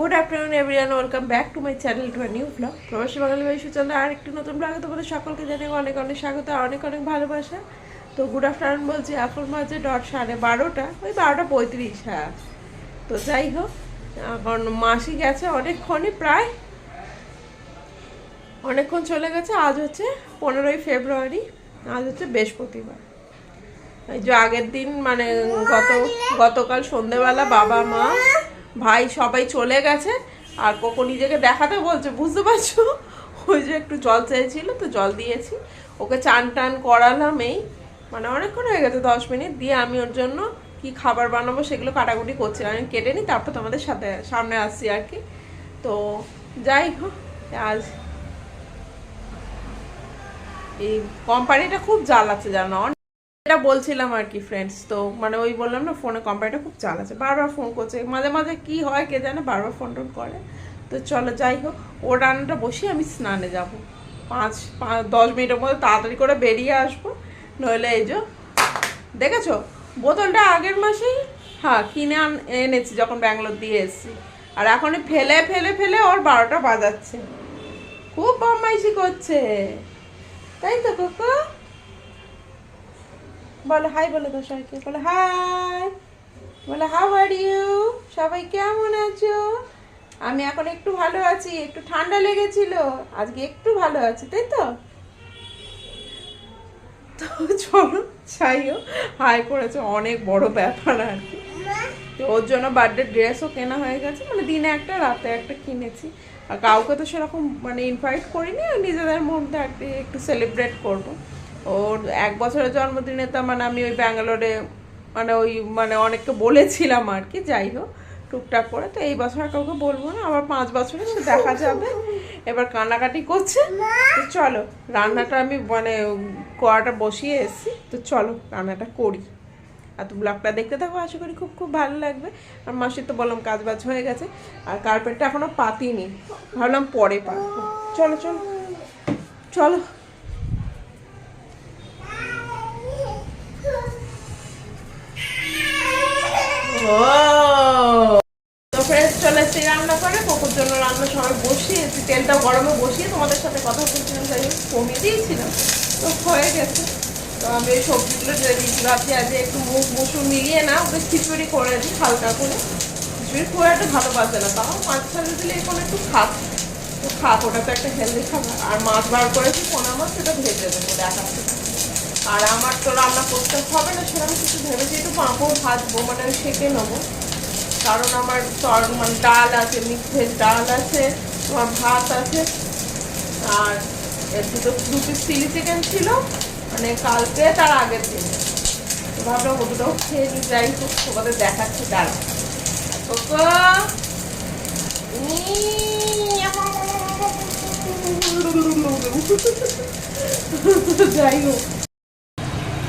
Good afternoon everyone welcome back to my channel to new blog প্রবাসী বাঙালি ভাই সুচন্দ্র আর একটি নতুন ব্লগে তোমাদের সকলকে জানিয়ে অনেক অনেক স্বাগত আর অনেক অনেক ভালোবাসা। তো গুড আফটারনুন বলছি এখন মাঝে ডট সাড়ে বারোটা, ওই বারোটা পঁয়ত্রিশ হ্যাঁ। তো যাই হোক এখন মাসি গেছে অনেকক্ষণই প্রায়। অনেকক্ষণ চলে গেছে, আজ হচ্ছে পনেরোই ফেব্রুয়ারি, আজ হচ্ছে বৃহস্পতিবার। এই যে আগের দিন মানে গত, গতকাল সন্ধেবেলা বাবা মা ভাই সবাই চলে গেছে, আর কোকো নিজেকে দেখাতে বলছে, বুঝতে পারছ? ওই যে একটু জল চেয়েছিল, তো জল দিয়েছি। ওকে চান টান করালাম এই মানে অনেকক্ষণ হয়ে গেছে, দশ মিনিট, দিয়ে আমি ওর জন্য কি খাবার বানাবো সেগুলো কাটাকুটি করছিলাম আমি কেটে নিই, তারপর তোমাদের সাথে সামনে আসছি আর কি। তো যাই হোক, আজ এই কোম্পানিটা খুব জাল আছে জানো? এটা বলছিলাম আর কি ফ্রেন্ডস তো মানে ওই বললাম না ফোনে কোম্পানিটা খুব চাল আছে, বারবার ফোন করছে, মাঝে মাঝে কি হয় কে জানে, বারবার ফোন টোন করে, তো চলো যাই হোক ও রান্নাটা বসিয়ে আমি স্নানে যাব, পাঁচ পাঁচ, দশ মিনিটের মধ্যে তাড়াতাড়ি করে বেরিয়ে আসব, নইলে এই যে, দেখেছ? বোতলটা আগের মাসেই হ্যাঁ কিনে আন, এনেছি যখন ব্যাঙ্গালোর দিয়ে এসেছি, আর এখন ফেলে ফেলে ফেলে ওর বারোটা বাজাচ্ছে, খুব বদমাইশি করছে, তাই তো, কোকো? বলো হাই বলে তো সবাইকে। বলো হাই বলো হাউ আর ইউ সবাই কেমন আছো? আমি এখন একটু ভালো আছি, একটু ঠান্ডা লেগেছিল, আজকে একটু ভালো আছি, তাই তো? তো চলো যাইও হাই করেছে, অনেক বড় ব্যাপার আর কি। তো ওর জন্য বার্থডে ড্রেসও কেনা হয়ে গেছে মানে দিনে একটা, রাতে একটা কিনেছি। আর কাউকে তো সেরকম মানে ইনভাইট করিনি নিজেদের মধ্যে একটু সেলিব্রেট করব। ওর এক বছরের জন্মদিনে তো মানে আমি ওই ব্যাঙ্গালোরে মানে ওই মানে অনেককে বলেছিলাম আর কি, যাই হোক, টুকটাক করে। তো এই বছর আর কাউকে বলব না, আবার পাঁচ বছরে সে দেখা যাবে। এবার কান্নাকাটি করছে। তো চলো, রান্নাটা আমি মানে কড়াটা বসিয়ে এসেছি। তো চলো, রান্নাটা করি। আর তো ব্লগটা দেখতে থাকো, আশা করি খুব খুব ভালো লাগবে। আর মাসির তো বললাম কাজ বাজ হয়ে গেছে, আর কার্পেটটা এখনও পাতিনি। ভাবলাম পরে পাতবো। চলো চলো চলো। তো ফ্রেন্ডস চলে রান্না করে বসিয়েছি তেলটা গরমে বসিয়ে তোমাদের সাথে কথা বলছিলাম সবজিগুলো একটু মুখ মুসুর মিলিয়ে না ওকে খিচুড়ি করে দিই হালকা করে। খিচুড়ি খুব একটা ভালো না, তাও মাছ ছাড়ে দিলে এখন একটু খাক। তো ওটা তো একটা হেলদি খাবার। আর মাছ বার করেছি পোনা মাছ, সেটা ভেজে দেবো, দেখাচ্ছি। আর আমার তো রান্না করতে হবে না সেরকম কিছু ভেবেছি একটু পাঁপড় ভাজবো মানে সেঁকে নেব। কারণ আমার তর মানে ডাল আছে, মিক্সের ডাল আছে তোমার ভাত আছে। আর দুটো দু পিস চিলি চিকেন ছিল মানে কালকে তার আগের দিন। ভাবলাম ও দুটো খেয়ে নিই, যাই হোক, তোমাদের দেখাচ্ছি ডাল যাই হোক।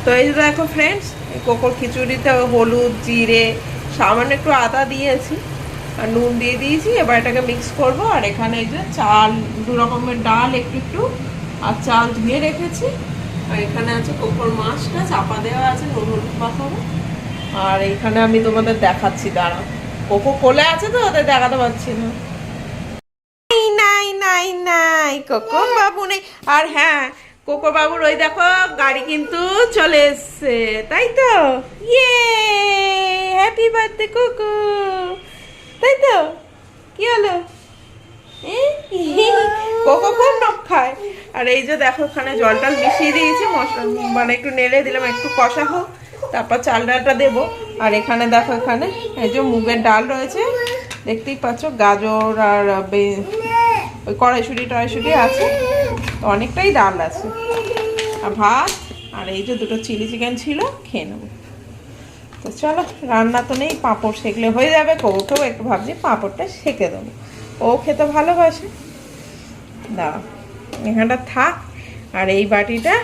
তো এই যে দেখো ফ্রেন্ডস কোকোর খিচুড়িতে হলুদ, জিরে, সামান্য একটু আদা দিয়েছি, আর নুন দিয়ে দিয়েছি, এবার এটাকে মিক্স করব, আর এখানে এই যে চাল, দু রকমের ডাল একটু একটু, আর চাল ধুয়ে রেখেছি, আর এখানে আছে কোকোর মাছটা, চাপা দেওয়া আছে, নুন হলুদ মাখাবো, আর এখানে আমি তোমাদের দেখাচ্ছি, দাঁড়া, কোকো কোলে আছে তো, ওদের দেখাতে পারছি না। নাই নাই নাই নাই বাবু নেই, আর হ্যাঁ কোকো বাবুর ওই দেখো, গাড়ি কিন্তু চলে এসছে, তাই তো? ইয়ে হ্যাপি বার্থডে কোকো। তাই তো? কি হলো? কোকো খুব নখ খায়। আর এই যে দেখো, ওখানে জল টল মিশিয়ে দিয়েছি, মশলা মানে একটু নেড়ে দিলাম, একটু কষা হোক তারপর চাল ডালটা দেবো। আর এখানে দেখো, এখানে এই যে মুগের ডাল রয়েছে, দেখতেই পাচ্ছ, গাজর আর ওই কড়াইশুটি টড়াইশুটি আছে। তো অনেকটাই ডাল আছে। আর ভাত আর এই যে দুটো চিলি চিকেন ছিল, খেয়ে নেব। তো চলো, রান্না তো নেই, পাঁপড় সেকলে হয়ে যাবে কৌকেও একটু ভাবছি পাঁপড়টা সেকে দেবো। ও খেতে ভালোবাসে। দাও এখানটা থাক, আর এই বাটিটা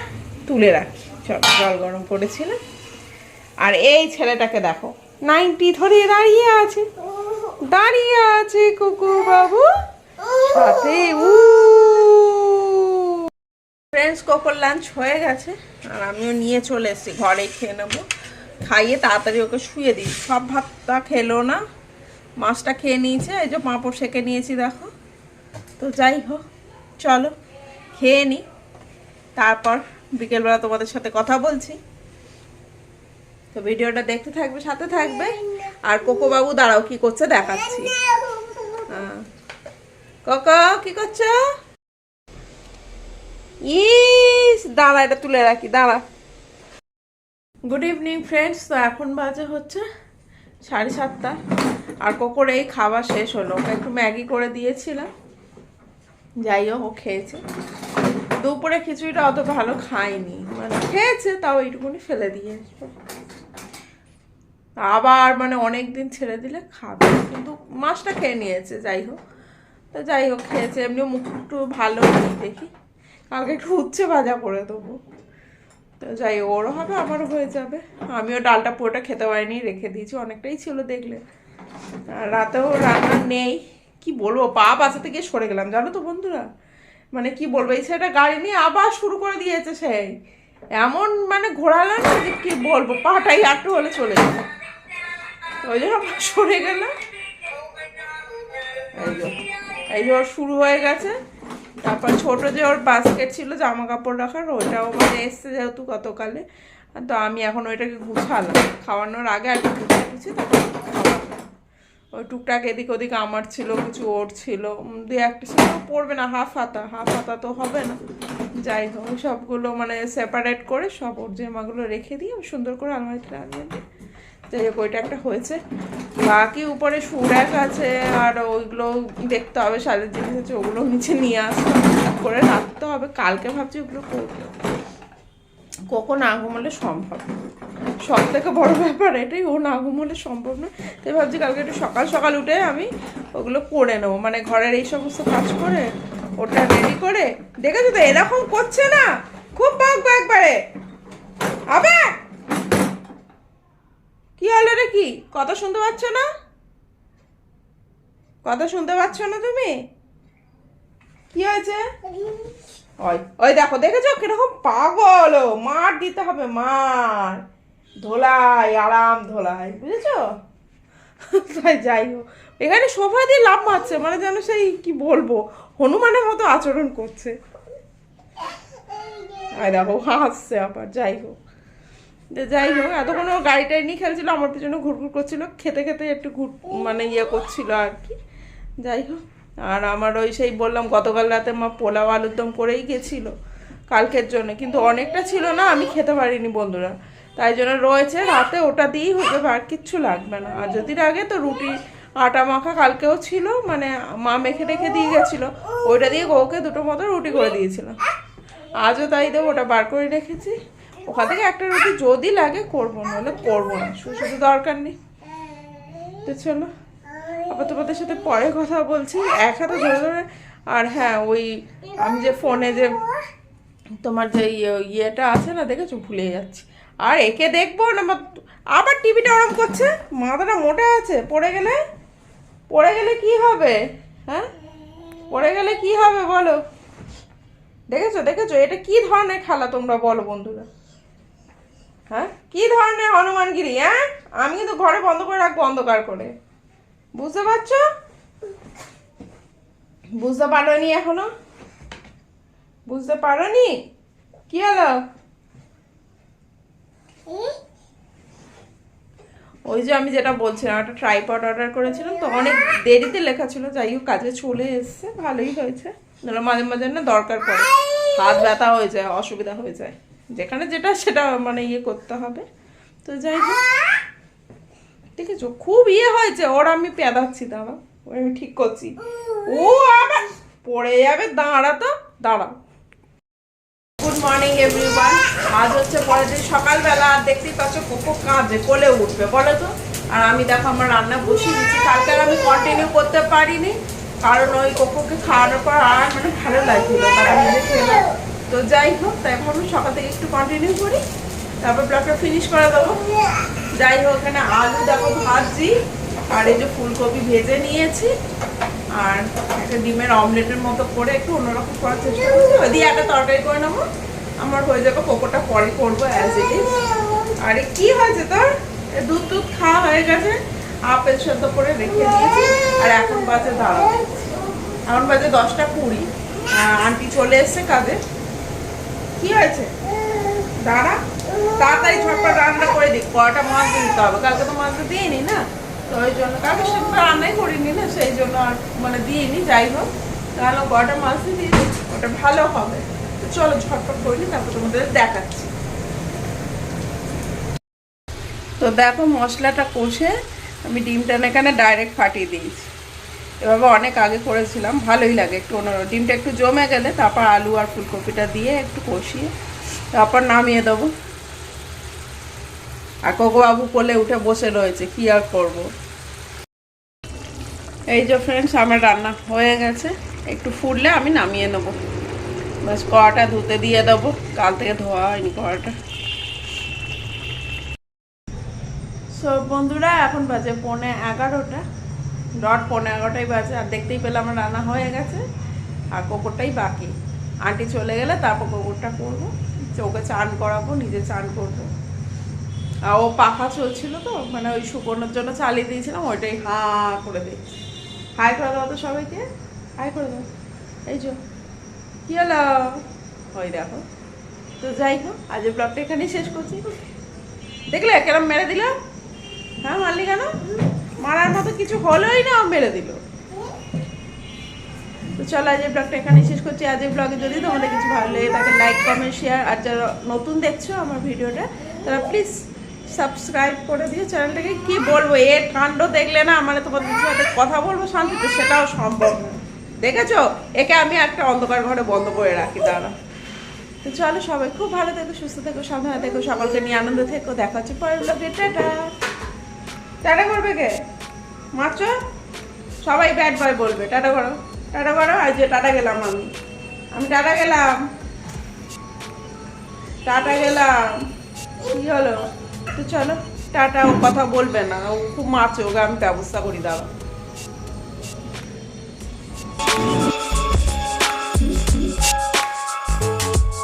তুলে রাখি। চল, জল গরম করেছিলাম। আর এই ছেলেটাকে দেখো, নাইনটি ধরে দাঁড়িয়ে আছে। দাঁড়িয়ে আছে কুকুর বাবু সাথে উ ফ্রেন্ডস কোকোর লাঞ্চ হয়ে গেছে, আর আমিও নিয়ে চলে এসেছি, ঘরে খেয়ে নেব। খাইয়ে তাড়াতাড়ি ওকে শুয়ে দিই। সব ভাতটা খেলো না, মাছটা খেয়ে নিয়েছে, এই যে পাঁপড় সেকে নিয়েছি দেখো। তো যাই হোক, চলো, খেয়ে নিই তারপর বিকেলবেলা তোমাদের সাথে কথা বলছি। তো ভিডিওটা দেখতে থাকবে, সাথে থাকবে। আর কোকো বাবু দাঁড়াও, কি করছে দেখাচ্ছি। কোকো, কি করছ? ইস, দাঁড়া, এটা তুলে রাখি, দাঁড়া। গুড ইভিনিং ফ্রেন্ডস তো এখন বাজে হচ্ছে সাড়ে সাতটা। আর কোকোর এই খাবার শেষ হলো। ওকে একটু ম্যাগি করে দিয়েছিলাম। যাই হোক, ও খেয়েছে। দুপুরে খিচুড়িটা অত ভালো খায়নি। মানে খেয়েছে, তাও এইটুকুনি ফেলে দিয়েছে। আবার মানে অনেক দিন ছেড়ে দিলে খাবে। কিন্তু মাছটা খেয়ে নিয়েছে, যাই হোক। তো যাই হোক, খেয়েছে। এমনিও মুখ একটু ভালো দেখি। কালকে একটু উচ্ছে ভাজা করে দেবো। তো যাই ওরও হবে, আমারও হয়ে যাবে। আমিও ডালটা পুরোটা খেতে পারিনি, রেখে দিয়েছি, অনেকটাই ছিল দেখলে। রাতেও রান্না নেই। কি বলব, পা বাঁচাতে গিয়ে সরে গেলাম, জানো তো বন্ধুরা? মানে কি বলব, এই ছেলেটা গাড়ি নিয়ে আবার শুরু করে দিয়েছে সেই। এমন মানে ঘোরালো না যে কি বলব, পাটাই একটু হলে চলে যাবে ওই জন্য সরে গেলাম। এই যে শুরু হয়ে গেছে। তারপর ছোট যে ওর বাস্কেট ছিল জামা কাপড় রাখার ওটাও মানে এসছে যেহেতু গতকালে। তো আমি এখন ওইটাকে গুছালাম। খাওয়ানোর আগে আর গুছিয়ে টুছিয়ে তারপর ওই টুকটাক এদিক ওদিক আমার ছিল, কিছু ওর ছিল। দুই একটা ছিল পড়বে না হাফ হাতা। হাফ হাতা তো হবে না। যাই হোক সবগুলো মানে সেপারেট করে সব ওর জামাগুলো রেখে দিয়ে সুন্দর করে আলমারিতে লাগিয়ে হোক ওইটা একটা হয়েছে। বাকি উপরে সুরাক আছে, আর ওইগুলো দেখতে হবে সাজের জিনিস আছে, ওগুলো নিচে নিয়ে আসতে করে রাখতে হবে। কালকে ভাবছি ওগুলো করব। কখন না ঘুমোলে সম্ভব? সব থেকে বড় ব্যাপার এটাই, ও না ঘুমোলে সম্ভব না তাই ভাবছি কালকে একটু সকাল সকাল উঠে আমি ওগুলো করে নেব। মানে ঘরের এই সমস্ত কাজ করে, ওটা রেডি করে, দেখেছ তো, এরকম করছে না? খুব বাঘ একবারে হবে কি হলো রে কি? কথা শুনতে পাচ্ছ না? কথা শুনতে পাচ্ছ না তুমি? কি হয়েছে? ওই ওই দেখো, দেখেছ? কীরকম পাগল মার দিতে হবে, মার। ধোলাই, আরাম ধোলাই, বুঝেছ? তাই যাই হোক। এখানে সোফা দিয়ে লাভ মারছে মানে যেন সেই, কি বলব, হনুমানের মতো আচরণ করছে। আর দেখো, হাসছে আবার, যাই হোক। তো যাই হোক, এতক্ষণ ও গাড়িটাই নিয়ে খেলছিল, আমার পিছনে ঘুরঘুর করছিল, খেতে খেতে একটু ঘুর মানে ইয়ে করছিল আর কি। যাই হোক, আর আমার ওই সেই বললাম, গতকাল রাতে মা পোলাও আলুর দম করেই গেছিল, কালকের জন্য। কিন্তু অনেকটা ছিল না, আমি খেতে পারিনি বন্ধুরা। তাই জন্য রয়েছে, রাতে ওটা দিয়েই হতে আর কিচ্ছু লাগবে না। আর যদি লাগে তো রুটি, আটা মাখা কালকেও ছিল মানে মা মেখে রেখে দিয়ে গেছিল। ওইটা দিয়ে ওকে দুটো মতো রুটি করে দিয়েছিল। আজও তাই দেবো, ওটা বার করে রেখেছি। ওখান থেকে একটা রুটি যদি লাগে করব নাহলে করব না। শুধু শুধু দরকার নেই। তো চলো, আবার তোমাদের সাথে পরে কথা বলছি। এক হাতে ধরে ধরে, আর হ্যাঁ ওই আমি যে ফোনে যে তোমার যে ইয়ে- ইয়েটা আছে না, দেখেছ? ভুলে যাচ্ছি। আর একে দেখব না আবার টিভিটা ওরম করছে? মাথাটা মোটা আছে, পড়ে গেলে? পড়ে গেলে কি হবে? হ্যাঁ? পড়ে গেলে কি হবে বলো? দেখেছ দেখেছ? এটা কি ধরনের খেলা তোমরা বলো বন্ধুরা? হ্যাঁ? কি ধরনের হনুমানগিরি হ্যাঁ? আমি কিন্তু ঘরে বন্ধ করে রাখব অন্ধকার করে। বুঝতে পারছ? বুঝতে পারোনি এখনও? বুঝতে পারোনি? কি হলো? ওই যে আমি যেটা বলছিলাম, একটা ট্রাইপড অর্ডার করেছিলাম, তো অনেক দেরিতে লেখা ছিল, যাই হোক, কাজে চলে এসছে, ভালোই হয়েছে। নাহলে মাঝে মাঝে না দরকার পড়ে। হাত ব্যথা হয়ে যায়, অসুবিধা হয়ে যায়। যেখানে যেটা, সেটা মানে ইয়ে করতে হবে। তো যাই হোক। দেখেছ? খুব ইয়ে হয়েছে। ওর আমি পেঁদাচ্ছি, দাঁড়া। ওর আমি ঠিক করছি। ও আবার পড়ে যাবে। দাঁড়া তো। দাঁড়া। গুড মর্নিং এভরিওয়ান আজ হচ্ছে পরের দিন সকালবেলা। আর দেখতেই পাচ্ছ কোকো কাঁদে কোলে উঠবে, বলো তো? আর আমি দেখো, আমার রান্না বসিয়ে দিচ্ছি। কালকে আমি কন্টিনিউ করতে পারিনি। কারণ ওই কোকোকে খাওয়ানোর পর আর মানে ভালো লাগছিল তো যাই হোক, তাই ভাবলাম সকাল থেকে একটু কন্টিনিউ করি। তারপর ব্লগটা ফিনিশ করে দেবো। যাই হোক, এখানে আলু, দেখো ভাজছি আর এই যে ফুলকপি ভেজে নিয়েছি। আর একটা ডিমের অমলেটের মতো করে একটু অন্যরকম করার চেষ্টা করছি। দিয়ে একটা তরকারি করে নেব। আমার হয়ে যাবে কোকোটা, পরে করব অ্যাজ ইট ইজ আরে কি হয়েছে তোর? দুধ টুধ খাওয়া হয়ে গেছে। আপেল সেদ্ধ করে রেখে দিয়েছি। আর এখন বাজে দাঁড়াও এখন বাজে দশটা কুড়ি। আন্টি চলে এসছে কাজে। কি হয়েছে? দাঁড়া, তাড়াতাড়ি ঝটপট রান্না করে দিই কটা মাছ দিতে হবে। কালকে তো মাছ না, তো ওই জন্য কালকে সেটা রান্নাই করিনি না, সেই জন্য আর মানে যাই হোক। তাহলে কটা মাছ দিয়ে ওটা ভালো হবে। তো চলো ঝটপট করে তারপর তোমাদের দেখাচ্ছি। তো দেখো মশলাটা কষে আমি ডিমটা এখানে ডাইরেক্ট ফাটিয়ে দিয়েছি। এভাবে অনেক আগে করেছিলাম, ভালোই লাগে একটু অন্য ডিমটা একটু জমে গেলে তারপর আলু আর ফুলকপিটা দিয়ে একটু কষিয়ে তারপর নামিয়ে দেবো। আর বাবু কোলে উঠে বসে রয়েছে, কি আর করব? এই যে ফ্রেন্ডস আমার রান্না হয়ে গেছে। একটু ফুটলে আমি নামিয়ে নেব। বাস কড়াটা ধুতে দিয়ে দেবো। কাল থেকে ধোয়া হয়নি কড়াটা। সব বন্ধুরা, এখন বাজে পৌনে এগারোটা। ডট পৌনে এগারোটাই বাজে, আর দেখতেই পেলাম আমার রান্না হয়ে গেছে, আর কোকরটাই বাকি। আন্টি চলে গেলে তারপর কোকরটা করব ওকে চান করাবো, নিজে চান করব। আর ও পাখা চলছিল তো মানে ওই শুকোনোর জন্য চালিয়ে দিয়েছিলাম, ওইটাই হা করে দিয়েছি। হাই করে দাও তো সবাইকে। হাই করে দাও। এই যে, কি হলো? ওই দেখো। তো যাই হোক আজের ব্লগটা এখানেই শেষ করছি। দেখলে, কেরম মেরে দিলাম হ্যাঁ মারলি কেন? মারার মতো কিছু হলোই না মেরে দিল। তো চলো আজকের ব্লগটা এখানেই শেষ করছি। আজকের ব্লগে যদি তোমাদের কিছু ভালো লেগে থাকে লাইক কমেন্ট শেয়ার আর যারা নতুন দেখছ আমার ভিডিওটা, তারা প্লিজ সাবস্ক্রাইব করে দিও। চ্যানেলটাকে কি বলব এর কাণ্ড দেখলে না মানে তোমাদের সাথে কথা বলব শান্তিতে, সেটাও সম্ভব দেখেছ? একে আমি একটা অন্ধকার ঘরে বন্ধ করে রাখি দাঁড়া তো চলো সবাই খুব ভালো থেকো, সুস্থ থেকো, সাবধানে থেকো, সকলকে নিয়ে আনন্দ থেকো। দেখা হচ্ছে পরের ব্লগে টাটা! টাটা করবে কে? মাছ সবাই ব্যাড বয় বলবে। টাটা করো। টাটা করো, আর যে টাটা গেলাম আমি। আমি টাটা গেলাম। টাটা গেলাম। কি হলো? তো চলো, টাটা, ও কথা বলবে না। ও খুব মাছ ওকে আমি ব্যবস্থা করি দাও